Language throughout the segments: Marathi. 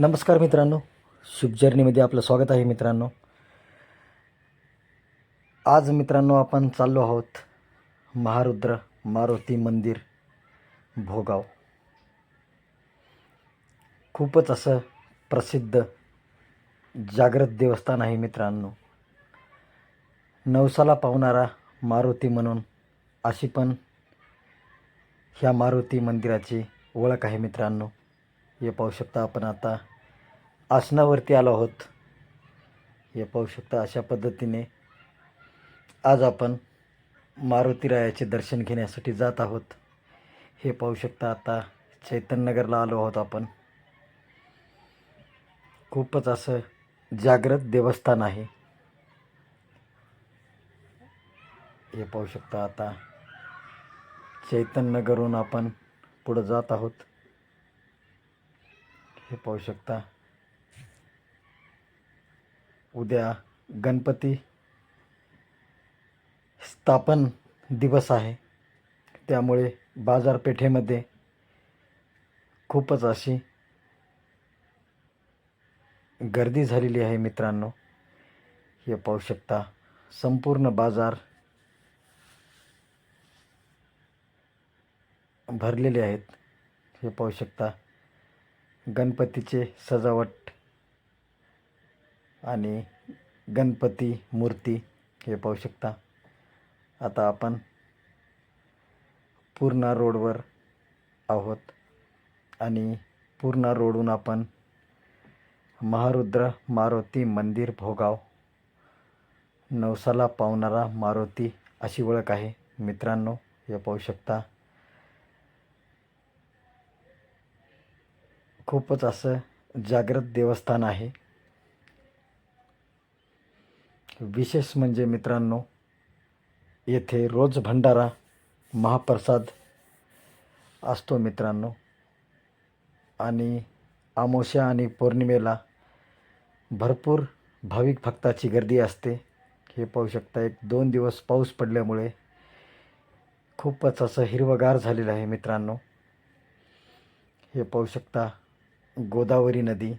नमस्कार मित्रांनो. शुभ जर्नीमध्ये आपलं स्वागत आहे मित्रांनो. आज मित्रांनो आपण चाललो आहोत महारुद्र मारुती मंदिर भोगाव. खूपच असं प्रसिद्ध जागृत देवस्थान आहे मित्रांनो. नवसाला पावणारा मारुती म्हणून अशी पण ह्या मारुती मंदिराची ओळख आहे मित्रांनो. हे पाहू शकता आपण आता आसनावरती आलो आहोत. हे पाहू शकता अशा पद्धतीने आज आपण मारुतीरायाचे दर्शन घेण्यासाठी जात आहोत. हे पाहू शकता आता चैतन्यनगरला आलो आहोत आपण. खूपच असं जागृत देवस्थान आहे. हे पाहू शकता आता चैतन्यनगरहून आपण पुढं जात आहोत. हे पाहू शकता. उद्या गणपती स्थापन दिवस आहे. त्यामुळे बाजारपेठेमध्ये खूपच अशी गर्दी झालेली आहे मित्रांनो. हे पाहू शकता संपूर्ण बाजार भरलेले आहेत. हे पाहू शकता गणपतीचे सजावट आणि गणपती मूर्ती हे पाहू शकता. आता आपण पूर्णा रोडवर आहोत आणि पूर्णा रोडहून आपण महारुद्र मारुती मंदिर भोगाव नवसाला पावणारा मारुती अशी ओळख आहे. मित्रांनो हे पाहू शकता. खूपच असं जागृत देवस्थान आहे. विशेष म्हणजे मित्रांनो येथे रोज भंडारा महाप्रसाद असतो मित्रांनो. आणि आमोशा आणि पौर्णिमेला भरपूर भाविक भक्ताची गर्दी असते. हे पाहू शकता एक दोन दिवस पाऊस पडल्यामुळे खूपच असं हिरवगार झालेलं आहे मित्रांनो. हे पाहू शकता गोदावरी नदी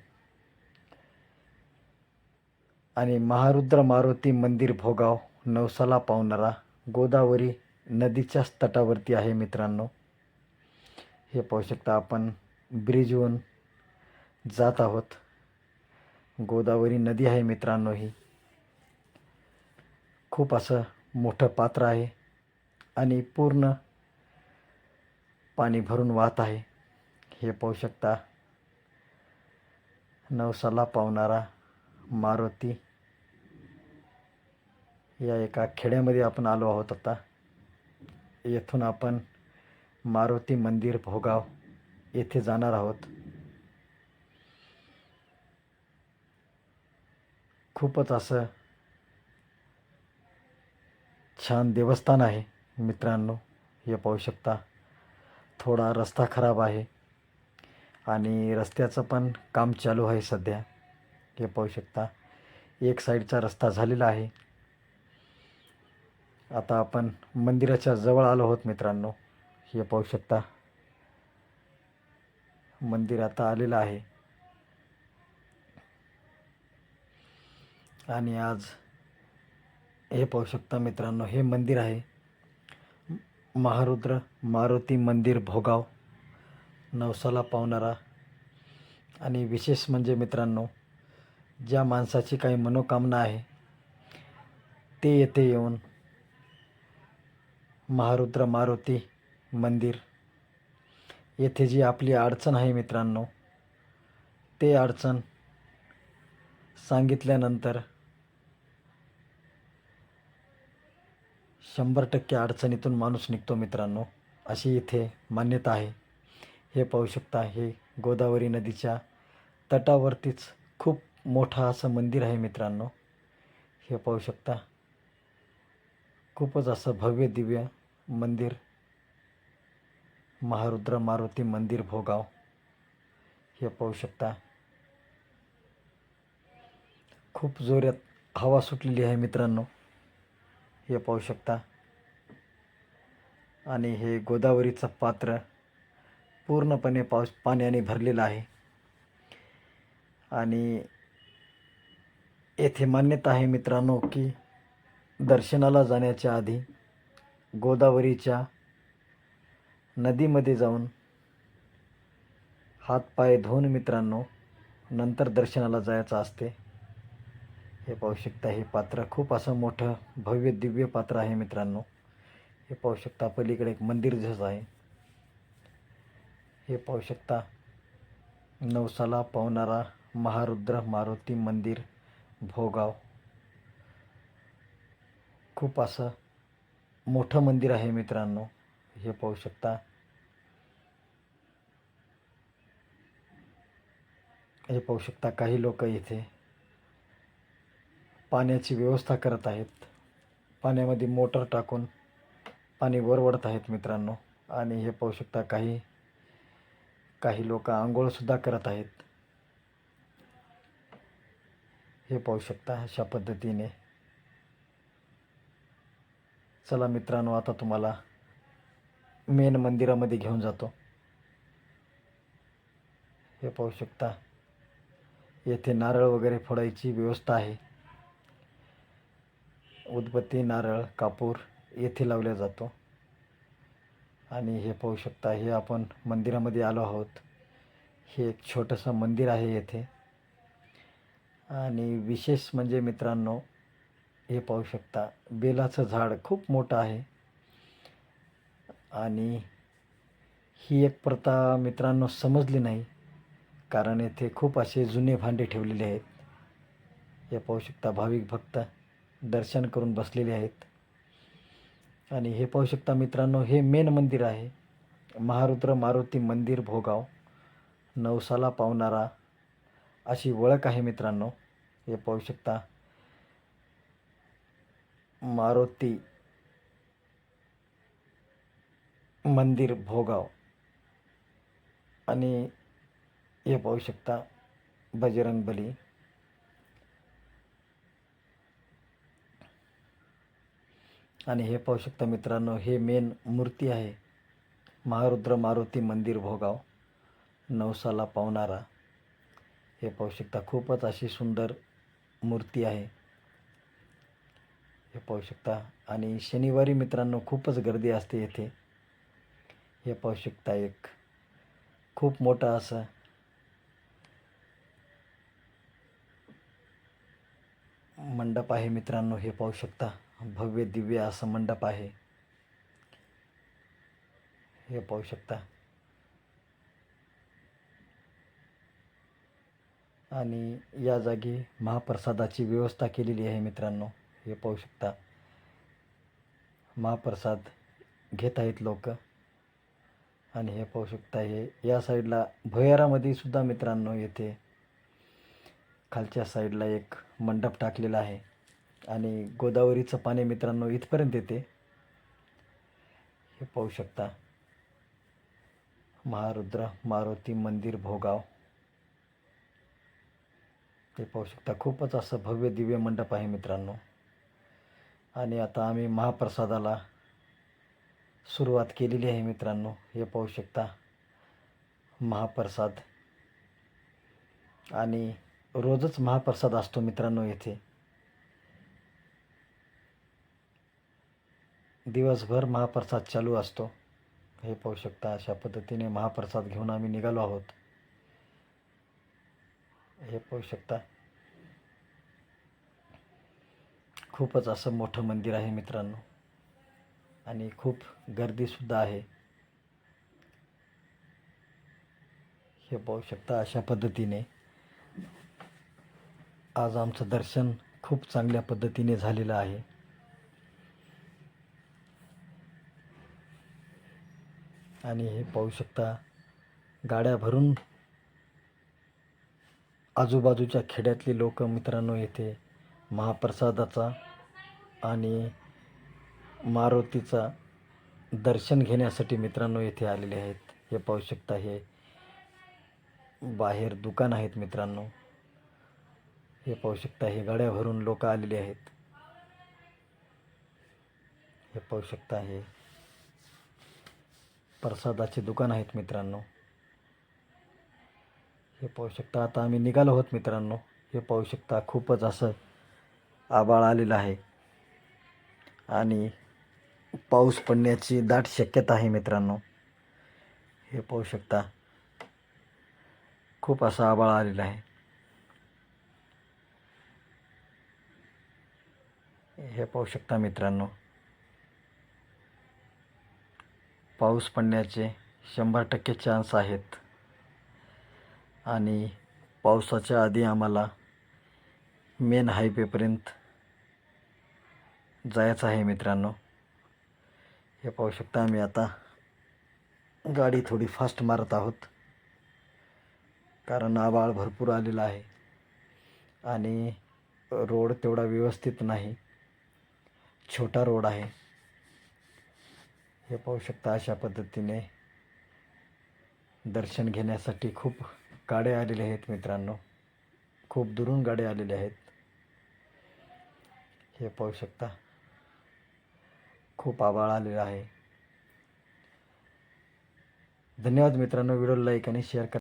आणि महारुद्र मारुती मंदिर भोगाव नवसाला पावणारा गोदावरी नदीच्याच तटावरती आहे मित्रांनो. हे पाहू शकता आपण ब्रिजहून जात आहोत. गोदावरी नदी आहे मित्रांनो ही. खूप असं मोठं पात्र आहे आणि पूर्ण पाणी भरून वाहत आहे. हे पाहू शकता नवसाला पावणारा मारुती. या एका खेड्यामध्ये आपण आलो आहोत आता. येथून आपण मारुती मंदिर भोगाव येथे जाणार आहोत. खूपच असं छान देवस्थान आहे मित्रांनो. हे पाहू शकता. थोडा रस्ता खराब आहे. आणि रस्त्याचं पण काम चालू आहे सध्या. हे पाहू शकता. एक साईडचा रस्ता झालेला आहे. आता आपण मंदिराच्या जवळ आलो आहोत मित्रांनो. हे पाहू शकता. मंदिर आता आलेलं आहे. आणि आज हे पाहू शकता मित्रांनो हे मंदिर आहे. महारुद्र मारुती मंदिर भोगाव. नवसाला पावणारा. आणि विशेष म्हणजे मित्रांनो ज्या माणसाची काही मनोकामना आहे ते येथे येऊन महारुद्र मारुती मंदिर येथे जी आपली अडचण आहे मित्रांनो ते अडचण सांगितल्यानंतर शंभर टक्के अडचणीतून माणूस निघतो मित्रांनो अशी इथे मान्यता आहे. हे पाहू शकता हे गोदावरी नदीच्या तटावरतीच खूप मोठं असं मंदिर आहे मित्रांनो. हे पाहू शकता खूपच असं भव्य दिव्य मंदिर महारुद्र मारुती मंदिर भोगाव. हे पाहू शकता खूप जोरात हवा सुटलेली आहे मित्रांनो. हे पाहू शकता आणि हे गोदावरीचं पात्र पूर्णपणे पाऊस पाण्याने भरलेलं आहे. आणि येथे मान्यता आहे मित्रांनो की दर्शनाला जाण्याच्या आधी गोदावरीच्या नदीमध्ये जाऊन हातपाय धुवून मित्रांनो नंतर दर्शनाला जायचं असते. हे पाहू शकता हे पात्र खूप असं मोठं भव्य दिव्य पात्र आहे मित्रांनो. हे पाहू शकता पलीकडे एक मंदिर जसं आहे. हे पाहू शकता. नवसाला पावणारा महारुद्र मारुती मंदिर भोगाव. खूप असं मोठं मंदिर आहे मित्रांनो हे पाहू शकता. हे पाहू शकता काही लोक इथे पाण्याची व्यवस्था करत आहेत. पाण्यामध्ये मोटर टाकून पाणी वरवडत आहेत मित्रांनो. आणि हे पाहू शकता काही काही लोक आंघोळसुद्धा करत आहेत. हे पाहू शकता अशा पद्धतीने. चला मित्रांनो आता तुम्हाला मेन मंदिरामध्ये घेऊन जातो. हे पाहू शकता येथे नारळ वगैरे फोडायची व्यवस्था आहे. उदबत्ती नारळ कापूर येथे लावला जातो. आणि हे पाहू शकता हे आपण मंदिरामध्ये आलो आहोत. हे एक छोटंसं मंदिर आहे येथे. आणि विशेष म्हणजे मित्रांनो हे पाहू शकता बेलाचं झाड खूप मोठं आहे. आणि ही एक प्रथा मित्रांनो समजली नाही कारण येथे खूप असे जुने भांडे ठेवलेले आहेत. हे पाहू शकता भाविक भक्त दर्शन करून बसलेले आहेत. आणि हे पाहू शकता मित्रांनो हे मेन मंदिर आहे. महारुद्र मारुती मंदिर भोगाव. नवसाला पावणारा अशी ओळख आहे मित्रांनो. हे पाहू शकता मारुती मंदिर भोगाव. आणि हे पाहू शकता बजरंग आणि हे पाहू शकता मित्रांनो हे मेन मूर्ती आहे. महारुद्र मारुती मंदिर भोगाव नवसाला पावणारा. हे पाहू शकता खूपच अशी सुंदर मूर्ती आहे. हे पाहू शकता आणि शनिवारी मित्रांनो खूपच गर्दी असते येथे. हे पाहू शकता एक खूप मोठं असं मंडप आहे मित्रांनो हे पाहू शकता. भव्य दिव्य असं मंडप आहे. हे पाहू शकता. आणि या जागी महाप्रसादाची व्यवस्था केलेली आहे मित्रांनो. हे पाहू शकता. महाप्रसाद घेत आहेत लोक. आणि हे पाहू शकता हे या साईडला भुयारामध्ये सुद्धा मित्रांनो येथे खालच्या साईडला एक मंडप टाकलेला आहे. आणि गोदावरीचं पाणी मित्रांनो इथपर्यंत येते. हे पाहू शकता. महारुद्र मारुती मंदिर भोगाव. ते पाहू शकता. खूपच असं भव्य दिव्य मंडप आहे मित्रांनो. आणि आता आम्ही महाप्रसादाला सुरुवात केलेली आहे मित्रांनो. हे पाहू शकता. महाप्रसाद. आणि रोजच महाप्रसाद असतो मित्रांनो येथे. दिवसभर महाप्रसाद चालू असतो. हे पाहू शकता अशा पद्धतीने महाप्रसाद घेऊन आम्ही निघालो आहोत. हे पाहू शकता. खूपच असं मोठं मंदिर आहे मित्रांनो. आणि खूप गर्दीसुद्धा आहे. हे पाहू शकता अशा पद्धतीने. आज आमचं दर्शन खूप चांगल्या पद्धतीने झालेलं आहे. आणि हे पाहू शकता गाड्या भरून आजूबाजूच्या खेड्यातली लोक मित्रांनो येथे महाप्रसादाचा आणि मारुतीचा दर्शन घेण्यासाठी मित्रांनो येथे आलेले आहेत. हे पाहू शकता हे बाहेर दुकान आहेत मित्रांनो. हे पाहू शकता हे गाड्या भरून लोक आलेले आहेत. हे पाहू शकता हे प्रसादाचे दुकान आहेत मित्रांनो. हे पाहू शकता आता आम्ही निघालो आहोत मित्रांनो. हे पाहू शकता खूपच असं आबाळ आलेलं आहे. आणि पाऊस पडण्याची दाट शक्यता आहे मित्रांनो. हे पाहू शकता खूप असं आबाळ आलेलं आहे. हे पाहू शकता मित्रांनो पाऊस पडण्याचे शंभर टक्के चान्स आहेत. आणि पावसाच्या आधी आम्हाला मेन हायवेपर्यंत जायचं आहे मित्रांनो. हे पाहू शकता आम्ही आता गाडी थोडी फास्ट मारत आहोत. कारण आबाळ भरपूर आलेला आहे. आणि रोड तेवढा व्यवस्थित नाही. छोटा रोड आहे. हे पाहू शकता अशा पद्धतीने दर्शन घेण्यासाठी खूप गाड्या आलेल्या आहेत मित्रांनो. खूप दुरून गाड्या आलेल्या आहेत. हे पाहू शकता. खूप आबाळ आलेला आहे. धन्यवाद मित्रांनो. व्हिडिओ लाईक आणि शेअर करा.